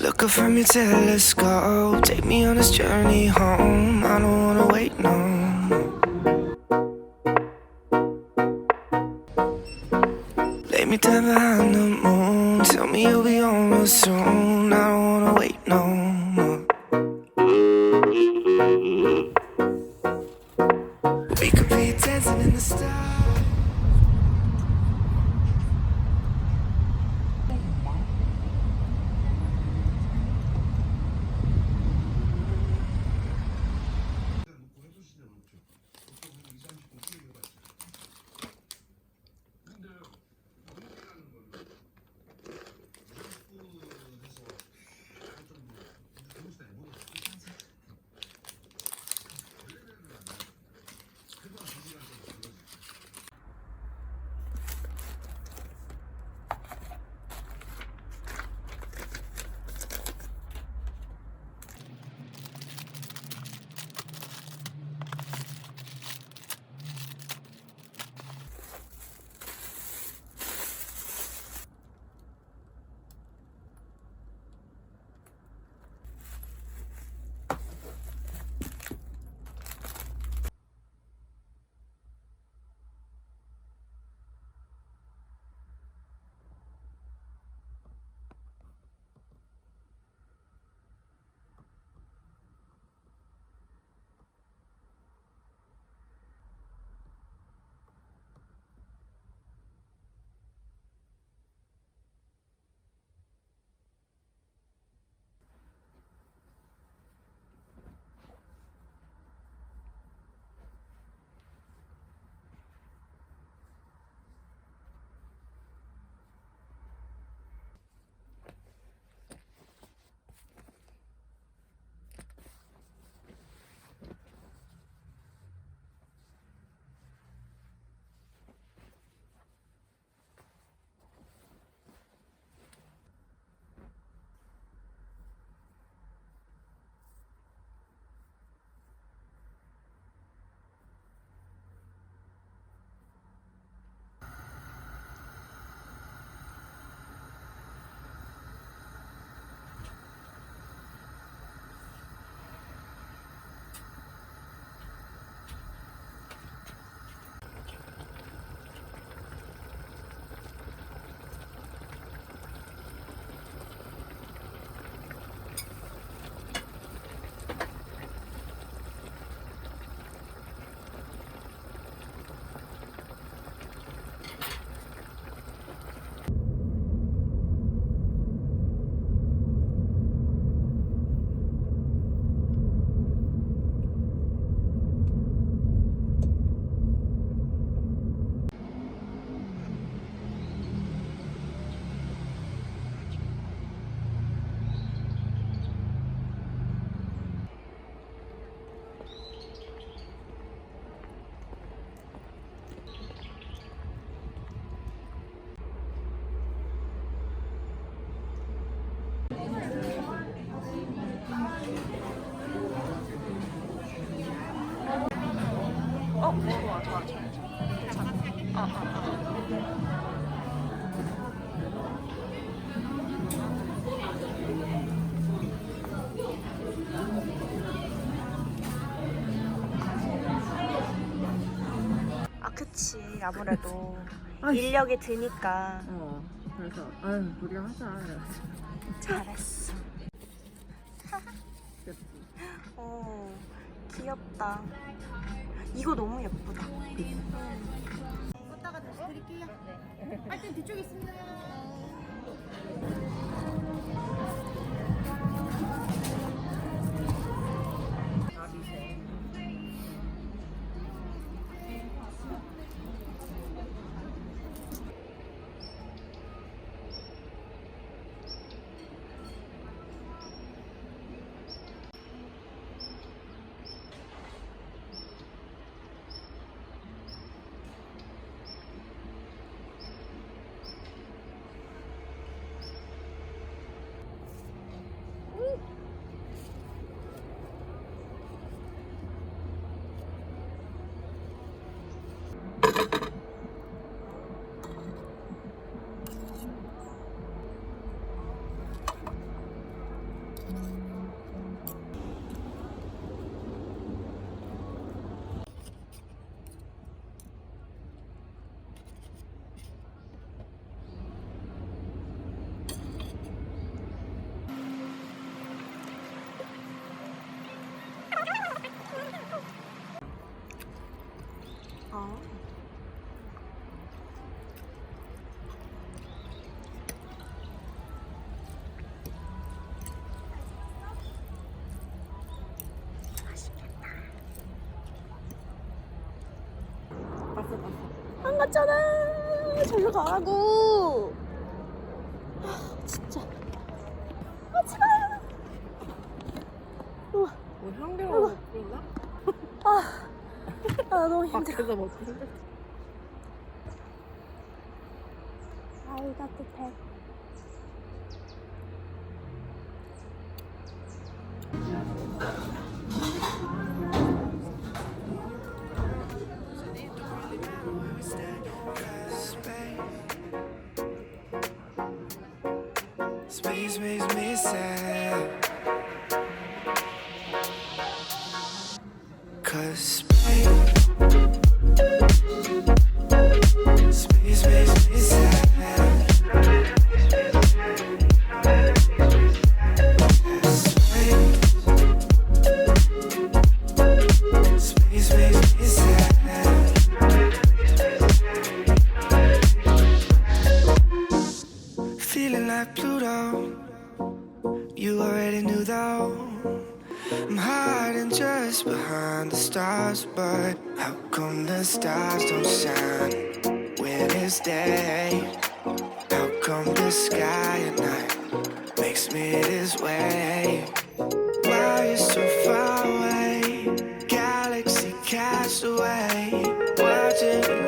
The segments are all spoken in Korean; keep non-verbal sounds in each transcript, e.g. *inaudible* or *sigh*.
Look up from your telescope. Take me on this journey home. I don't wanna wait no more. Lay me down behind the moon. Tell me you'll be on soon. 어, 좋아, 좋아, 좋아. 괜찮아. 어. 아, 그치. 아무래도 인력이 드니까 어 그래서 아유 우리가 하자 잘했어. 그랬지 *laughs* 어, 귀엽다. 이거 너무 예쁘다. 껐다가 다시 드릴게요. 할땐 뒤쪽에 있습니다. 갔잖아. 절로 가라고. 아, 진짜. 하지 마. 우와. 뭐 향배로 그러나? 아, 아 너무 힘들어. 밖에서 먹고 힘들어. Space, makes me sad. I'm hiding just behind the stars, but how come the stars don't shine when it's day? How come the sky at night makes me this way? Why are you so far away? Galaxy cast away. You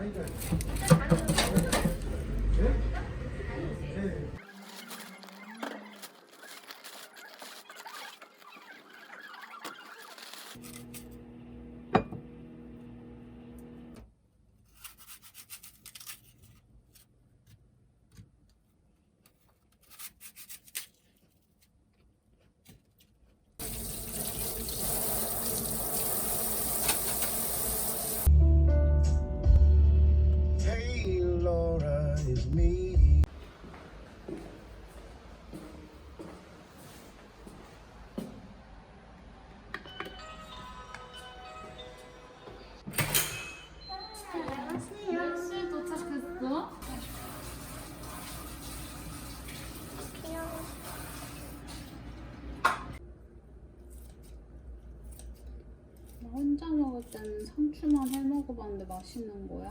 Hey, 혼자 먹을 때는 상추만 해 먹어봤는데 맛있는 거야.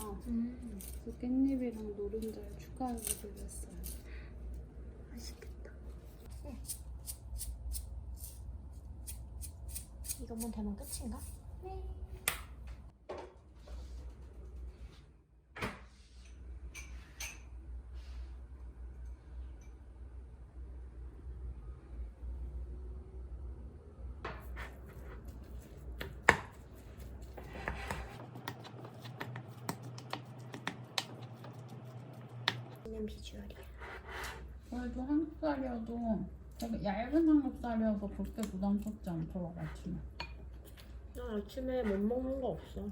그래서 깻잎이랑 노른자를 추가해보기로 했어요. 맛있겠다. 이것만 되면 끝인가? 있는 비주얼이야. 그래도 삼겹살이어도 되게 얇은 삼겹살이어서 그렇게 부담스럽지 않더라고 아침에. 나 아침에 못 먹는 거 없어.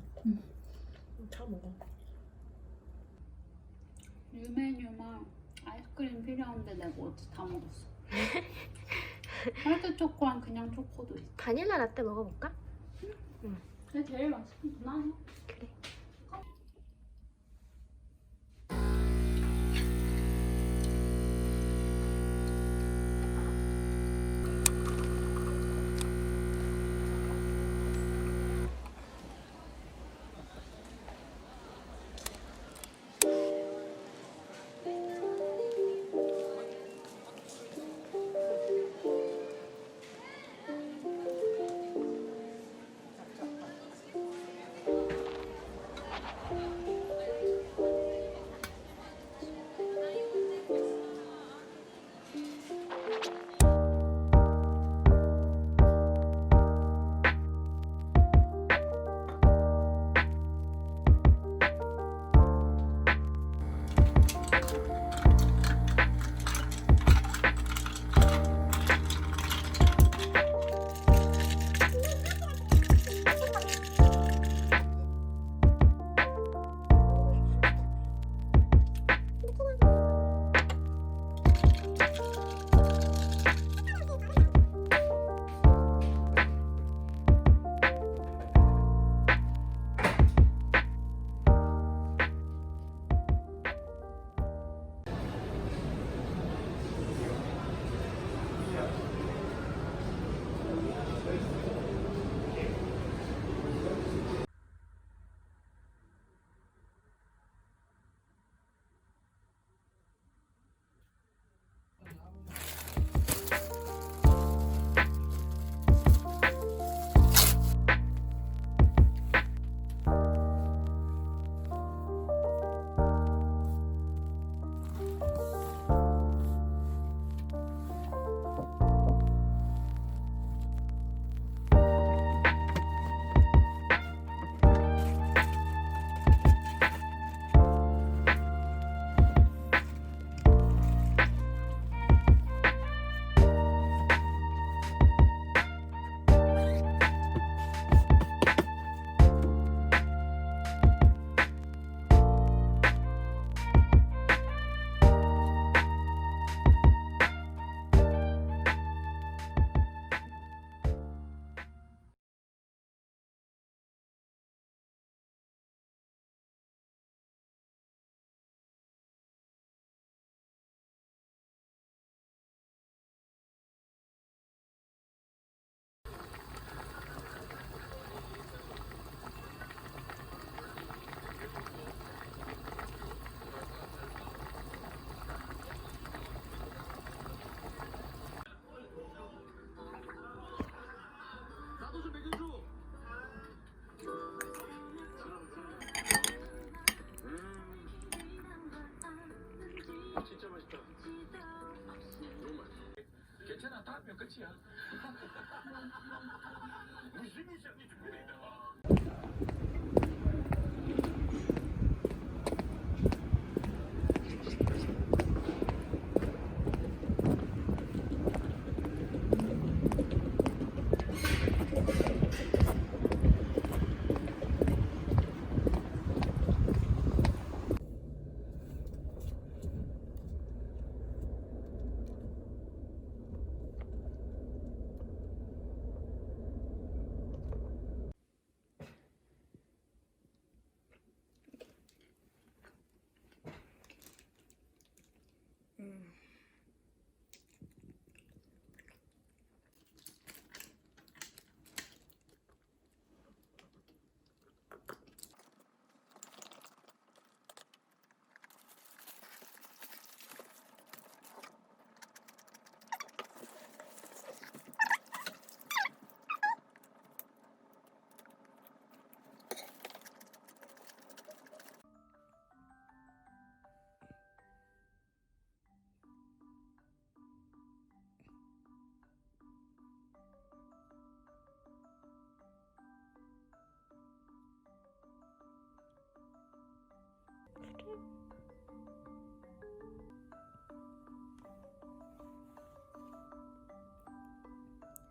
차 먹어. 이 메뉴만 아이스크림 필요한데 내가 어제 다 먹었어. *laughs* 화이트 초코랑 그냥 초코도 있어. 바닐라 라떼 먹어볼까? 그게 제일 맛있구나. 그래.